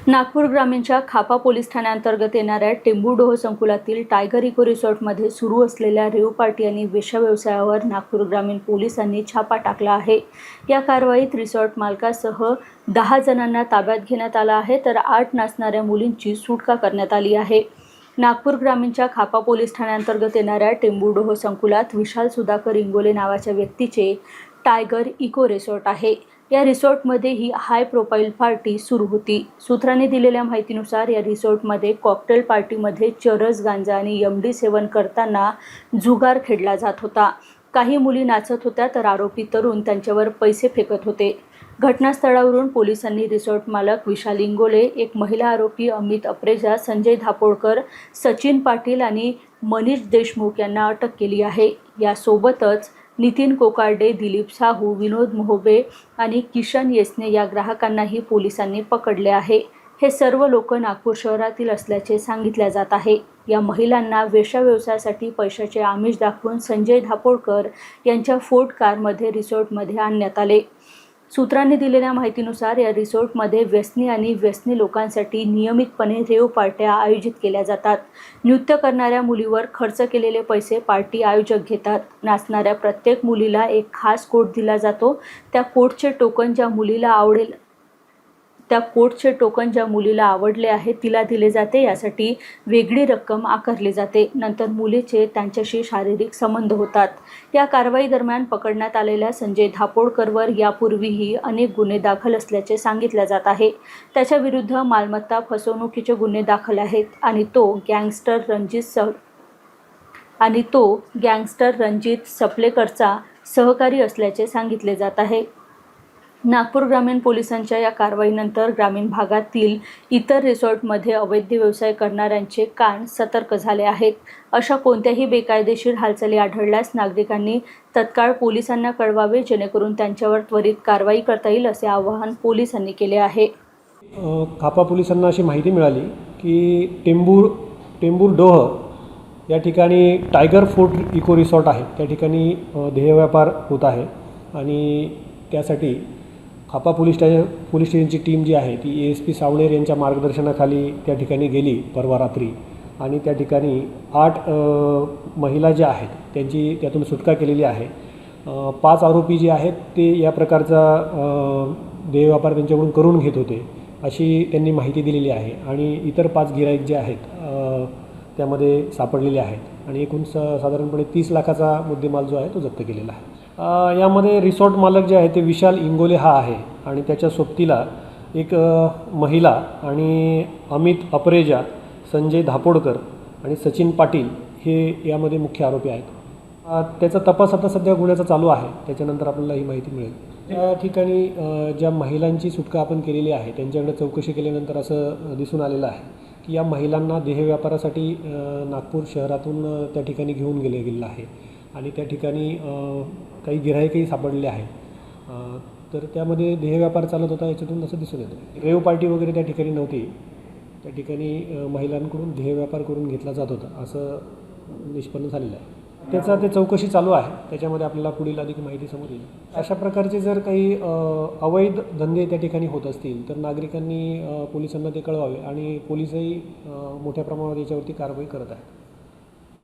नागपूर ग्रामीणच्या खापा पोलीस ठाण्याअंतर्गत येणाऱ्या टेंबूडोह संकुलातील टायगर इको रिसॉर्टमध्ये सुरू असलेल्या रेव पार्टी आणि वेश्याव्यवसायावर नागपूर ग्रामीण पोलिसांनी छापा टाकला आहे. या कारवाईत रिसॉर्ट मालकासह दहा जणांना ताब्यात घेण्यात आला आहे तर आठ नाचणाऱ्या मुलींची सुटका करण्यात आली आहे. नागपूर ग्रामीणच्या खापा पोलीस ठाण्याअंतर्गत येणाऱ्या टेंबूडोह संकुलात विशाल सुधाकर इंगोले नावाच्या व्यक्तीचे टायगर इको रिसॉर्ट आहे. या रिसॉर्टमध्ये ही हाय प्रोफाईल पार्टी सुरू होती. सूत्रांनी दिलेल्या माहितीनुसार या रिसॉर्टमध्ये कॉकटेल पार्टीमध्ये चरस गांजा आणि एम सेवन करताना जुगार खेळला जात होता. काही मुली नाचत होत्या तर आरोपी तरुण त्यांच्यावर पैसे फेकत होते. घटनास्थळावरून पोलिसांनी रिसॉर्ट मालक विशाल इंगोले एक महिला आरोपी अमित अप्रेजा संजय धापोडकर सचिन पाटील आणि मनीष देशमुख यांना अटक केली आहे. यासोबतच नितीन कोकार्डे दिलीप साहू विनोद मोहबे आणि किशन येसने या ग्राहकांनाही पोलिसांनी पकडले आहे. हे सर्व लोक नागपूर शहरातील असल्याचे सांगितले जात आहे. या महिलांना वेश्या व्यवसायासाठी पैशाचे आमिष दाखवून संजय धापोडकर यांच्या फोर्ट कारमध्ये रिसॉर्टमध्ये आणण्यात आले. सूत्रांनी दिलेल्या माहितीनुसार या रिसॉर्टमध्ये व्यसनी आणि व्यसनी लोकांसाठी नियमितपणे रेव पार्ट्या आयोजित केल्या जातात. नृत्य करणाऱ्या मुलीवर खर्च केलेले पैसे पार्टी आयोजक घेतात. नाचणाऱ्या प्रत्येक मुलीला एक खास कोट दिला जातो. त्या कोटचे टोकन ज्या मुलीला आवडेल त्या कोटचे टोकन ज्या मुलीला आवडले आहे तिला दिले जाते. यासाठी वेगळी रक्कम आकारली जाते. नंतर मुलीचे त्यांच्याशी शारीरिक संबंध होतात. या कारवाई दरम्यान पकडण्यात आलेल्या संजय धापोडकरवर यापूर्वीही अनेक गुन्हे दाखल असल्याचे सांगितले जात आहे. त्याच्या विरुद्ध मालमत्ता फसवणुकीचे गुन्हे दाखल आहेत आणि तो गँगस्टर रणजित स आणि तो गँगस्टर रणजित सपलेकरचा सहकारी असल्याचे सांगितले जात आहे. नागपूर ग्रामीण पोलिसांच्या या कारवाईनंतर ग्रामीण भागातील इतर रिसॉर्टमध्ये अवैध व्यवसाय करणाऱ्यांचे कान सतर्क झाले आहेत. अशा कोणत्याही बेकायदेशीर हालचाली आढळल्यास नागरिकांनी तत्काळ पोलिसांना कळवावे जेणेकरून त्यांच्यावर त्वरित कारवाई करता येईल असे आवाहन पोलिसांनी केले आहे. खापा पोलिसांना अशी माहिती मिळाली की टेंबूर टेंबूर डोह या ठिकाणी टायगर फोर्ट इको रिसॉर्ट आहे. त्या ठिकाणी ध्येय व्यापार होत आहे आणि त्यासाठी खापा पोलीस स्टे पोलीस स्टेशनची टीम जी आहे ती ए एस पी सावळेर यांच्या मार्गदर्शनाखाली त्या ठिकाणी गेली परवा रात्री. आणि त्या ठिकाणी आठ महिला ज्या आहेत त्यांची त्यातून सुटका केलेली आहे. पाच आरोपी जे आहेत ते या प्रकारचा देहव्यापार त्यांच्याकडून करून घेत होते अशी त्यांनी माहिती दिलेली आहे. आणि इतर पाच गिराईक जे आहेत त्यामध्ये सापडलेले आहेत. आणि एकूण स साधारणपणे तीस लाखाचा मुद्देमाल जो आहे तो जप्त केलेला आहे. यामध्ये रिसॉर्ट मालक जे आहे ते विशाल इंगोले हा आहे आणि त्याच्या सोबतीला एक महिला आणि अमित अपरेजा संजय धापोडकर आणि सचिन पाटील हे यामध्ये मुख्य आरोपी आहेत. त्याचा तपास आता सध्या गुन्ह्याचा चालू आहे. त्याच्यानंतर आपल्याला ही माहिती मिळेल. त्या ठिकाणी ज्या महिलांची सुटका आपण केलेली आहे त्यांच्याकडे चौकशी केल्यानंतर असं दिसून आलेलं आहे की या महिलांना देहव्यापारासाठी नागपूर शहरातून त्या ठिकाणी घेऊन गेले गेलेलं आहे. आणि त्या ठिकाणी काही गिऱ्हाईकही सापडले आहेत. तर त्यामध्ये देहव्यापार चालत होता याच्यातून असं दिसून येतं. रेव पार्टी वगैरे त्या ठिकाणी नव्हती. त्या ठिकाणी महिलांकडून महिलांकडून ध्येयव्यापार करून घेतला जात होता असं निष्पन्न झालेलं आहे. त्याचा ते चौकशी चालू आहे. त्याच्यामध्ये आपल्याला पुढील अधिक माहिती समोर येईल. अशा प्रकारचे जर काही अवैध धंदे त्या ठिकाणी होत असतील तर नागरिकांनी पोलिसांना ते कळवावे आणि पोलिसही मोठ्या प्रमाणावर याच्यावरती कारवाई करत आहेत.